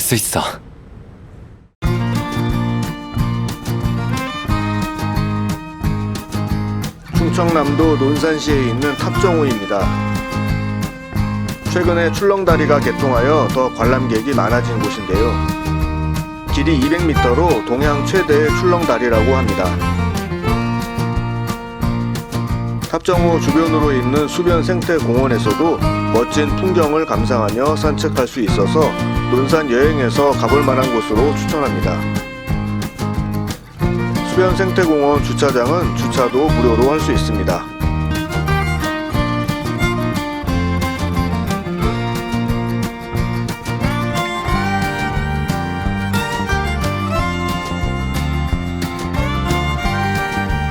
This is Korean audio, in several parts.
수 있어. 충청남도 논산시에 있는 탑정호입니다. 최근에 출렁다리가 개통하여 더 관람객이 많아진 곳인데요. 길이 200m로 동양 최대의 출렁다리라고 합니다. 탑정호 주변으로 있는 수변 생태공원에서도 멋진 풍경을 감상하며 산책할 수 있어서 논산 여행에서 가볼 만한 곳으로 추천합니다. 수변 생태공원 주차장은 주차도 무료로 할 수 있습니다.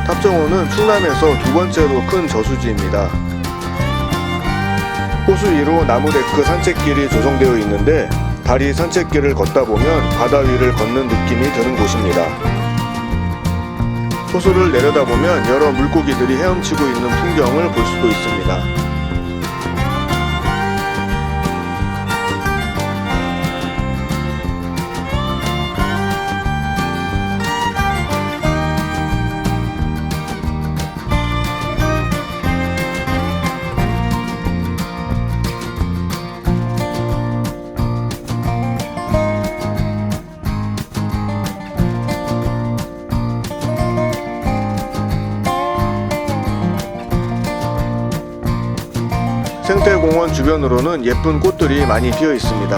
탑정호는 충남에서 두 번째로 큰 저수지입니다. 호수 위로 나무 데크 산책길이 조성되어 있는데 다리 산책길을 걷다 보면 바다 위를 걷는 느낌이 드는 곳입니다. 호수를 내려다보면 여러 물고기들이 헤엄치고 있는 풍경을 볼 수도 있습니다. 생태공원 주변으로는 예쁜 꽃들이 많이 피어 있습니다.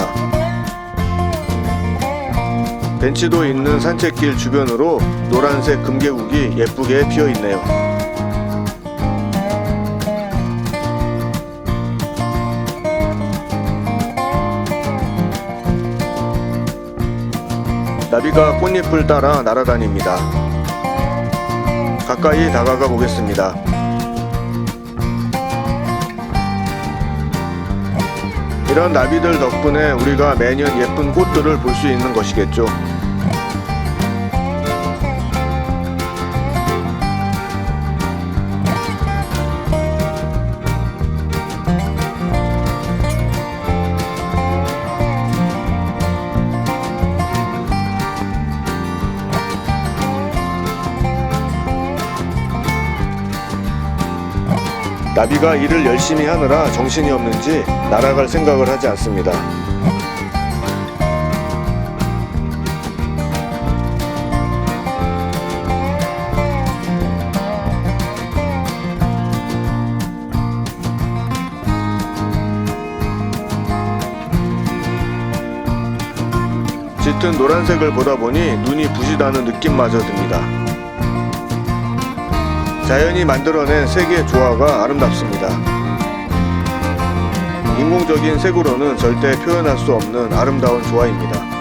벤치도 있는 산책길 주변으로 노란색 금계국이 예쁘게 피어 있네요. 나비가 꽃잎을 따라 날아다닙니다. 가까이 다가가 보겠습니다. 이런 나비들 덕분에 우리가 매년 예쁜 꽃들을 볼 수 있는 것이겠죠. 나비가 일을 열심히 하느라 정신이 없는지 날아갈 생각을 하지 않습니다. 짙은 노란색을 보다 보니 눈이 부시다는 느낌마저 듭니다. 자연이 만들어낸 색의 조화가 아름답습니다. 인공적인 색으로는 절대 표현할 수 없는 아름다운 조화입니다.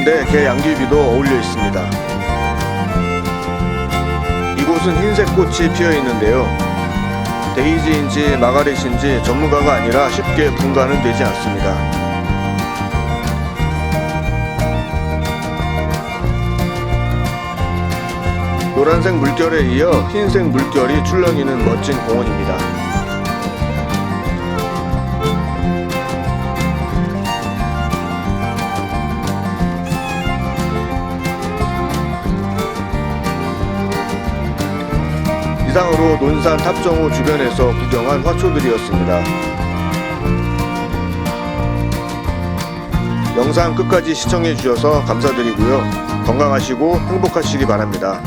군데군데 개 양귀비도 어울려 있습니다. 이곳은 흰색 꽃이 피어 있는데요. 데이지인지 마가렛인지 전문가가 아니라 쉽게 분간은 되지 않습니다. 노란색 물결에 이어 흰색 물결이 출렁이는 멋진 공원입니다. 이상으로 논산 탑정호 주변에서 구경한 화초들이었습니다. 영상 끝까지 시청해 주셔서 감사드리고요. 건강하시고 행복하시기 바랍니다.